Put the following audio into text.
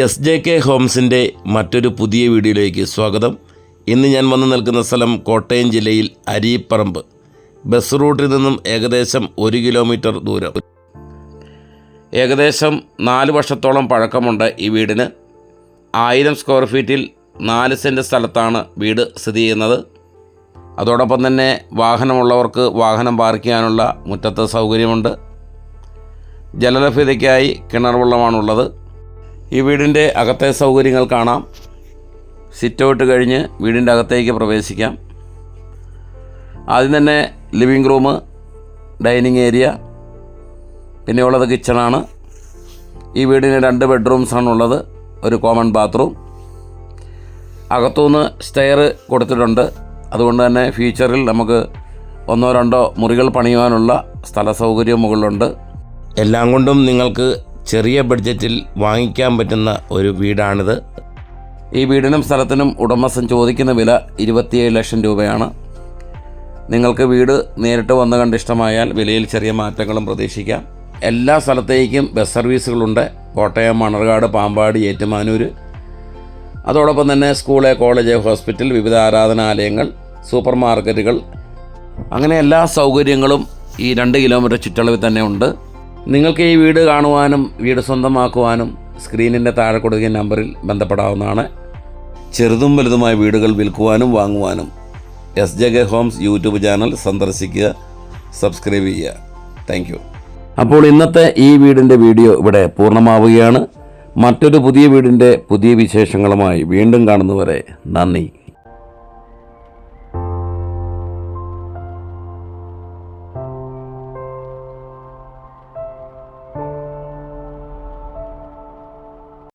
S J K ഹോംസിന്റെ മറ്റൊരു പുതിയ വീഡിയോയിലേക്ക് സ്വാഗതം. ഇന്ന് ഞാൻ വന്നു നിൽക്കുന്ന സ്ഥലം കോട്ടയം ജില്ലയിൽ അരീപ്പറമ്പ്. ബസ് റൂട്ടിൽ നിന്നും ഏകദേശം ഒരു കിലോമീറ്റർ ദൂരം. ഏകദേശം നാല് വർഷത്തോളം പഴക്കമുണ്ട് ഈ വീടിന്. ആയിരം സ്ക്വയർ ഫീറ്റിൽ നാല് സെന്റ് സ്ഥലത്താണ് വീട് സ്ഥിതി ചെയ്യുന്നത്. അതോടൊപ്പം തന്നെ വാഹനമുള്ളവർക്ക് വാഹനം പാർക്ക് ചെയ്യാനുള്ള മുറ്റത്ത് സൗകര്യമുണ്ട്. ജലലഭ്യതയ്ക്കായി കിണർ വെള്ളമാണുള്ളത്. ഈ വീടിന്റെ അകത്തെ സൗകര്യങ്ങൾ കാണാം. സിറ്റ് ഔട്ട് കഴിഞ്ഞ് വീടിന്റെ അകത്തേക്ക് പ്രവേശിക്കാം. ആദ്യം തന്നെ ലിവിങ് റൂം ഡൈനിങ് ഏരിയ പിന്നെ ഉള്ളത് കിച്ചണാണ് ഈ വീടിന് രണ്ട് ബെഡ്റൂംസാണുള്ളത് ഒരു കോമൺ ബാത്റൂം അകത്തുനിന്ന് സ്റ്റെയർ കൊടുത്തിട്ടുണ്ട്. അതുകൊണ്ട് തന്നെ ഫ്യൂച്ചറിൽ നമുക്ക് ഒന്നോ രണ്ടോ മുറികൾ പണിയുവാനുള്ള സ്ഥല സൗകര്യം മുകളിലുണ്ട്. എല്ലാം കൊണ്ടും നിങ്ങൾക്ക് ചെറിയ ബഡ്ജറ്റിൽ വാങ്ങിക്കാൻ പറ്റുന്ന ഒരു വീടാണിത്. ഈ വീടിനും സ്ഥലത്തിനും ഉടമസ്ഥൻ ചോദിക്കുന്ന വില ഇരുപത്തിയേഴ് ലക്ഷം രൂപയാണ്. നിങ്ങൾക്ക് വീട് നേരിട്ട് വന്ന് കണ്ട് ഇഷ്ടമായാൽ വിലയിൽ ചെറിയ മാറ്റങ്ങളും പ്രതീക്ഷിക്കാം. എല്ലാ സ്ഥലത്തേക്കും ബസ് സർവീസുകളുണ്ട്. കോട്ടയം മണർകാട് പാമ്പാടി ഏറ്റുമാനൂർ അതോടൊപ്പം തന്നെ സ്കൂൾ കോളേജ് ഹോസ്പിറ്റൽ വിവിധ ആരാധനാലയങ്ങൾ സൂപ്പർ മാർക്കറ്റുകൾ അങ്ങനെ എല്ലാ സൗകര്യങ്ങളും ഈ രണ്ട് കിലോമീറ്റർ ചുറ്റളവിൽ തന്നെ ഉണ്ട്. നിങ്ങൾക്ക് ഈ വീട് കാണുവാനും വീട് സ്വന്തമാക്കുവാനും സ്ക്രീനിന്റെ താഴെ കൊടുക്കുന്ന നമ്പറിൽ ബന്ധപ്പെടാവുന്നതാണ്. ചെറുതും വലുതുമായ വീടുകൾ വിൽക്കുവാനും വാങ്ങുവാനും S J homes YouTube channel സന്ദർശിക്കുക സബ്സ്ക്രൈബ് ചെയ്യുക. താങ്ക് അപ്പോൾ ഇന്നത്തെ ഈ വീടിന്റെ വീഡിയോ ഇവിടെ പൂർണമാവുകയാണ്. മറ്റൊരു പുതിയ വീടിന്റെ പുതിയ വിശേഷങ്ങളുമായി വീണ്ടും കാണുന്നവരെ നന്ദി.